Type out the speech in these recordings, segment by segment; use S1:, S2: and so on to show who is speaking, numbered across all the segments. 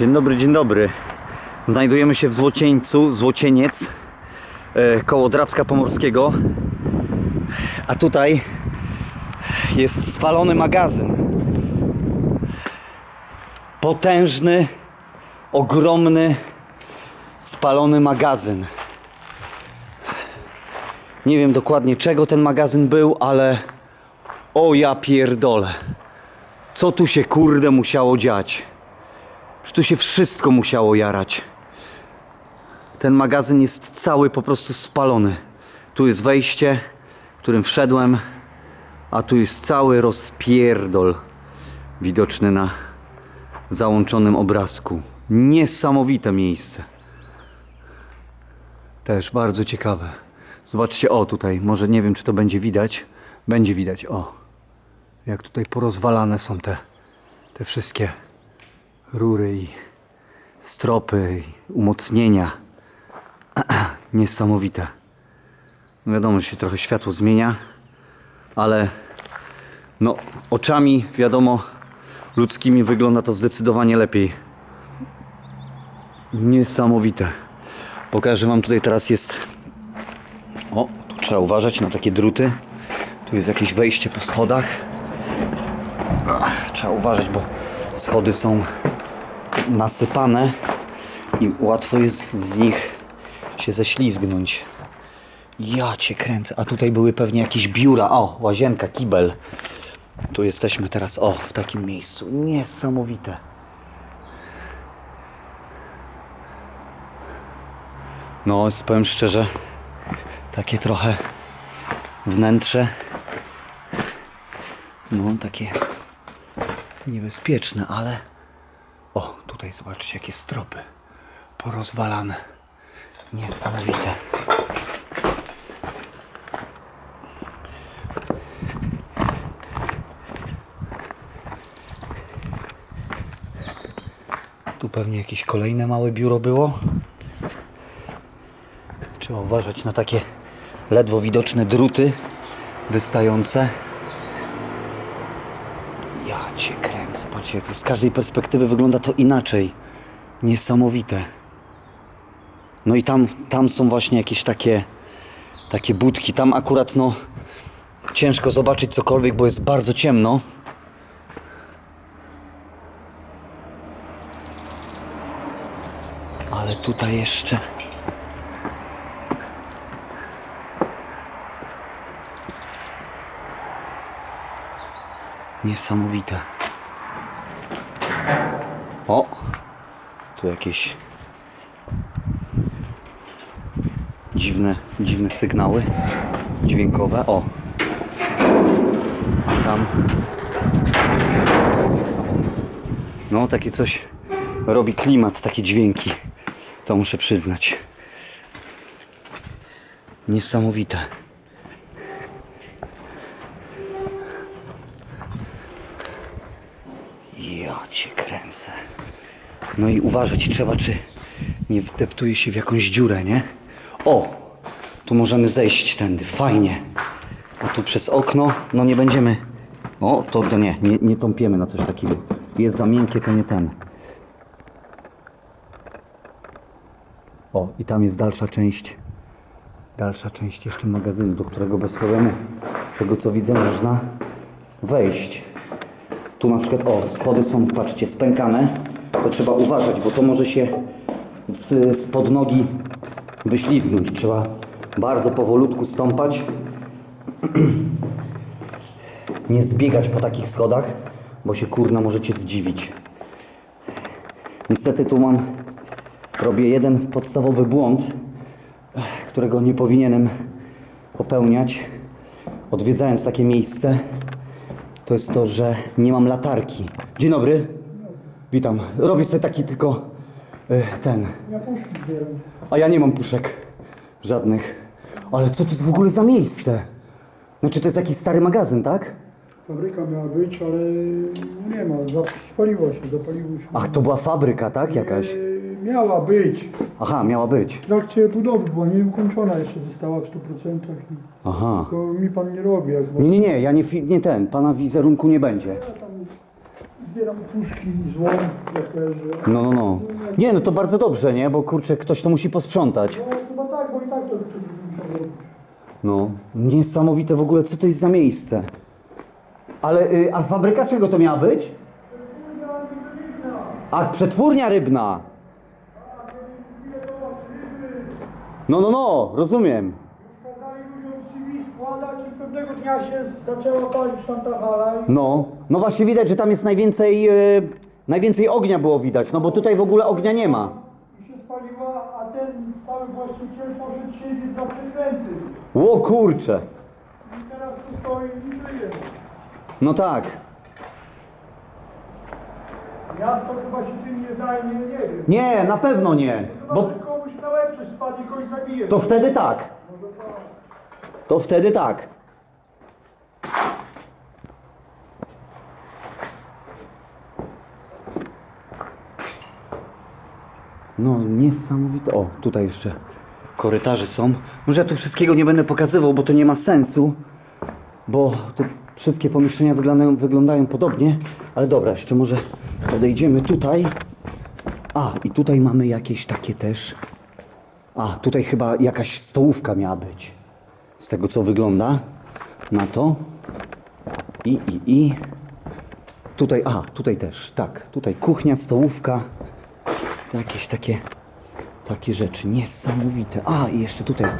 S1: Dzień dobry, dzień dobry. Znajdujemy się w Złocieńcu, Złocieniec, e, koło Drawska Pomorskiego. A tutaj jest spalony magazyn. Potężny, ogromny, spalony magazyn. Nie wiem dokładnie czego ten magazyn był, ale o ja pierdolę. Co tu się kurde musiało dziać? Tu się wszystko musiało jarać. Ten magazyn jest cały po prostu spalony. Tu jest wejście, którym wszedłem, a tu jest cały rozpierdol widoczny na załączonym obrazku. Niesamowite miejsce. Też bardzo ciekawe. Zobaczcie, o tutaj, może nie wiem, czy to będzie widać. Będzie widać, o. Jak tutaj porozwalane są te, te wszystkie rury i stropy, i umocnienia. Niesamowite. Wiadomo, że się trochę światło zmienia, ale no oczami, wiadomo, ludzkimi wygląda to zdecydowanie lepiej. Niesamowite. Pokażę wam tutaj teraz jest. O, tu trzeba uważać na takie druty. Tu jest jakieś wejście po schodach. Ach, trzeba uważać, bo schody są nasypane i łatwo jest z nich się ześlizgnąć. Ja cię kręcę. A tutaj były pewnie jakieś biura. O, łazienka, kibel. Tu jesteśmy teraz, o, w takim miejscu. Niesamowite. No, powiem szczerze, takie trochę wnętrze. No, takie niebezpieczne, ale. Tutaj zobaczcie, jakie stropy porozwalane. Niesamowite. Tu pewnie jakieś kolejne małe biuro było. Trzeba uważać na takie ledwo widoczne druty wystające. Ja cię to z każdej perspektywy wygląda to inaczej. Niesamowite. No i tam, tam są właśnie jakieś takie, takie budki. Tam akurat no ciężko zobaczyć cokolwiek, bo jest bardzo ciemno. Ale tutaj jeszcze. Niesamowite. O! Tu jakieś dziwne, dziwne sygnały dźwiękowe. O! A tam no takie coś robi klimat, takie dźwięki. To muszę przyznać. Niesamowite. Ja No i uważać trzeba, czy nie wdeptuje się w jakąś dziurę, nie? O! Tu możemy zejść tędy. Fajnie. A tu przez okno, no nie będziemy... O, to, to nie, nie, nie tąpiemy na coś takiego. Jest za miękkie, to nie ten. O, i tam jest dalsza część. Dalsza część jeszcze magazynu, do którego bez problemu, z tego co widzę, można wejść. Tu na przykład, o, schody są, patrzcie, spękane. To trzeba uważać, bo to może się z, z pod nogi wyślizgnąć. Trzeba bardzo powolutku stąpać. Nie zbiegać po takich schodach, bo się kurna możecie zdziwić. Niestety tu mam, robię jeden podstawowy błąd, którego nie powinienem popełniać, odwiedzając takie miejsce to jest to, że nie mam latarki. Dzień dobry. Witam. Robię sobie taki tylko y, ten.
S2: Ja puszki zbieram.
S1: A ja nie mam puszek. Żadnych. Ale co to jest w ogóle za miejsce? Znaczy to jest jakiś stary magazyn, tak?
S2: Fabryka miała być, ale nie ma, za- spaliło się, zapaliło się.
S1: Ach, to była fabryka, tak? Jakaś.
S2: Miała być.
S1: Aha, miała być.
S2: W trakcie budowy była nieukończona, jeszcze została w 100%. i
S1: Aha.
S2: To mi pan nie robi, jak
S1: Nie, nie, nie, ja nie, fi- nie ten. Pana wizerunku nie będzie.
S2: zbieram puszki, złom, jak leży.
S1: No, no, no. Nie, no to bardzo dobrze, nie? Bo kurczę, ktoś to musi posprzątać.
S2: No chyba tak, bo i tak to musiał robić.
S1: No, niesamowite w ogóle, co to jest za miejsce. Ale, y, a fabryka czego to miała być? A, przetwórnia rybna. No, no, no, rozumiem.
S2: Kazali ludziom CV składać i pewnego dnia się zaczęła palić tam ta hala i
S1: No, no właśnie widać, że tam jest najwięcej, y, najwięcej ognia było widać, no bo tutaj w ogóle ognia nie ma.
S2: i się spaliła, a ten cały właściciel poszedł siedzieć za przekręty.
S1: Ło kurcze.
S2: I teraz tu stoi i żyje.
S1: No tak.
S2: Miasto chyba się tym nie zajmie, nie wiem.
S1: Nie, na pewno nie.
S2: Chyba,
S1: Bo
S2: że komuś na łeb coś spadnie, kogoś zabije.
S1: to wtedy tak. To wtedy tak. No, niesamowite. O, tutaj jeszcze korytarze są. Może ja tu wszystkiego nie będę pokazywał, bo to nie ma sensu. Bo te wszystkie pomieszczenia wyglądają, wyglądają podobnie. Ale dobra, jeszcze może podejdziemy tutaj. A, i tutaj mamy jakieś takie też. A, tutaj chyba jakaś stołówka miała być. Z tego co wygląda na to. I, i, i. Tutaj, a, tutaj też, tak. Tutaj kuchnia, stołówka. Jakieś takie, takie rzeczy niesamowite. A, i jeszcze tutaj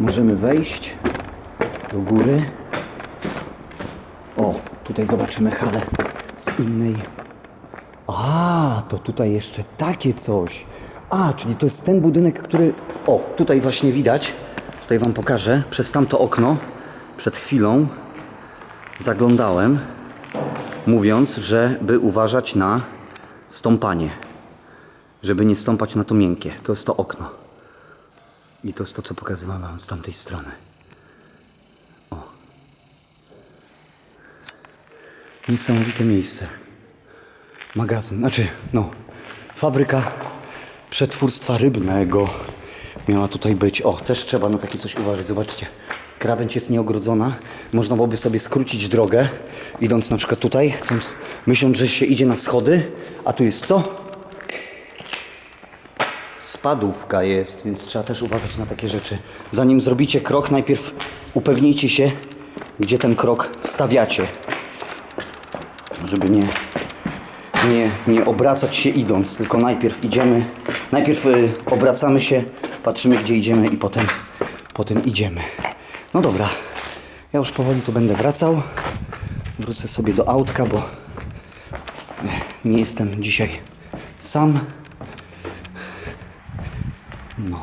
S1: możemy wejść do góry. O, tutaj zobaczymy halę z innej a, to tutaj jeszcze takie coś. A, czyli to jest ten budynek, który. O, tutaj właśnie widać. Tutaj wam pokażę. Przez tamto okno przed chwilą zaglądałem, mówiąc, żeby uważać na stąpanie. Żeby nie stąpać na to miękkie. To jest to okno. I to jest to, co pokazywałem wam z tamtej strony. Niesamowite miejsce magazyn, znaczy, no, fabryka przetwórstwa rybnego miała tutaj być. O, też trzeba na takie coś uważać. Zobaczcie, krawędź jest nieogrodzona. Można byłoby sobie skrócić drogę, idąc na przykład tutaj, chcąc, myśląc, że się idzie na schody, a tu jest co? Spadówka jest, więc trzeba też uważać na takie rzeczy. Zanim zrobicie krok, najpierw upewnijcie się, gdzie ten krok stawiacie, żeby nie nie, nie obracać się idąc, tylko najpierw idziemy, najpierw y, obracamy się, patrzymy gdzie idziemy i potem, potem idziemy. No dobra, ja już powoli tu będę wracał. Wrócę sobie do autka, bo y, nie jestem dzisiaj sam. No.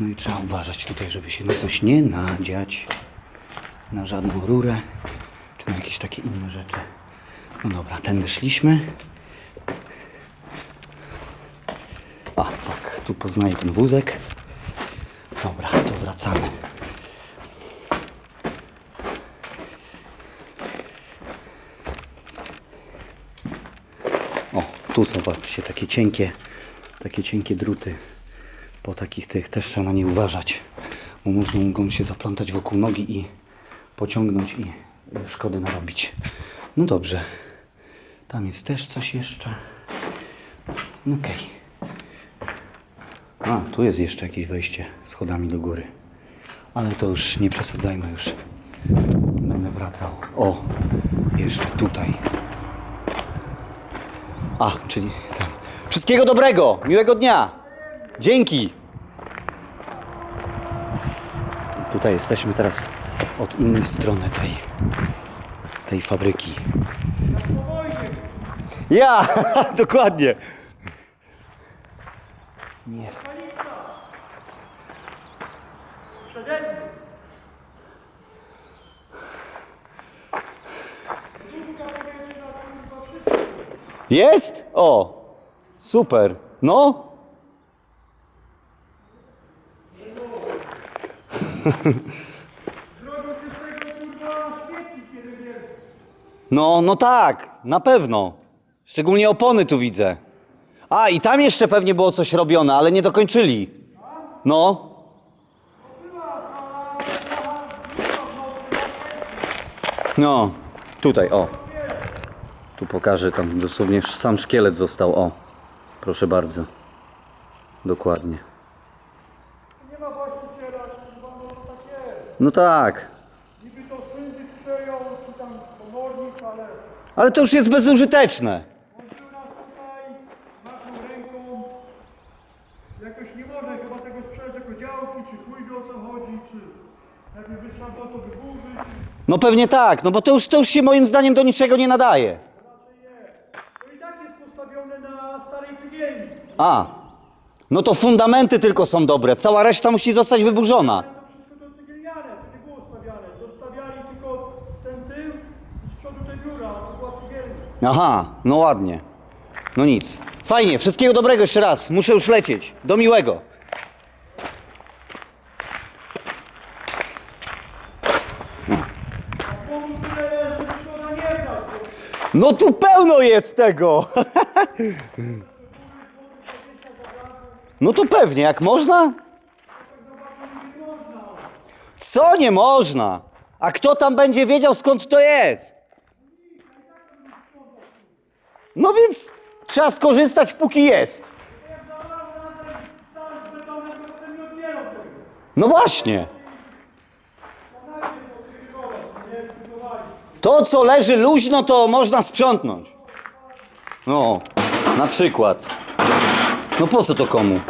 S1: No i trzeba uważać tutaj, żeby się na coś nie nadziać. Na żadną rurę, jakieś takie inne rzeczy. No dobra, tędy szliśmy. A, tak, tu poznaję ten wózek. Dobra, to wracamy. O, tu zobaczcie, takie cienkie, takie cienkie druty. Po takich tych też trzeba na nie uważać, bo można mogą się zaplątać wokół nogi i pociągnąć i szkody narobić. No dobrze. Tam jest też coś jeszcze. Okej. A, tu jest jeszcze jakieś wejście schodami do góry. Ale to już nie przesadzajmy już. Będę wracał. O, jeszcze tutaj. A, czyli tam. Wszystkiego dobrego! Miłego dnia! Dzięki! I tutaj jesteśmy teraz od innej strony tej, tej fabryki. Ja, dokładnie. Nie. Jest? O, super. No. No, no tak, na pewno. Szczególnie opony tu widzę. A, i tam jeszcze pewnie było coś robione, ale nie dokończyli. No. No, tutaj, o. Tu pokażę, tam dosłownie sam szkielet został. O, proszę bardzo. Dokładnie.
S2: No tak jest.
S1: No tak,
S2: Niby to syndyk przejął, czy tam komornik, ale
S1: to już jest bezużyteczne.
S2: Jakoś nie można chyba tego sprzedać jako działki, czy chuj wie o co chodzi, czy jakby by trzeba było to wyburzyć.
S1: No pewnie tak, no bo to już, to już się moim zdaniem do niczego nie nadaje.
S2: To i tak jest postawione na starej.
S1: A, no to fundamenty tylko są dobre, cała reszta musi zostać wyburzona.
S2: To wszystko to cegielniane, to nie było stawiane. Zostawiali tylko ten tył i z przodu te biura, a to była cegielnia.
S1: Aha, no ładnie. No nic. Fajnie, wszystkiego dobrego jeszcze raz. Muszę już lecieć. Do miłego. No tu pełno jest tego. No to pewnie, jak można? Co nie można? A kto tam będzie wiedział skąd to jest? No więc trzeba skorzystać póki jest. No właśnie. To, co leży luźno, to można sprzątnąć. No, na przykład. No po co to komu?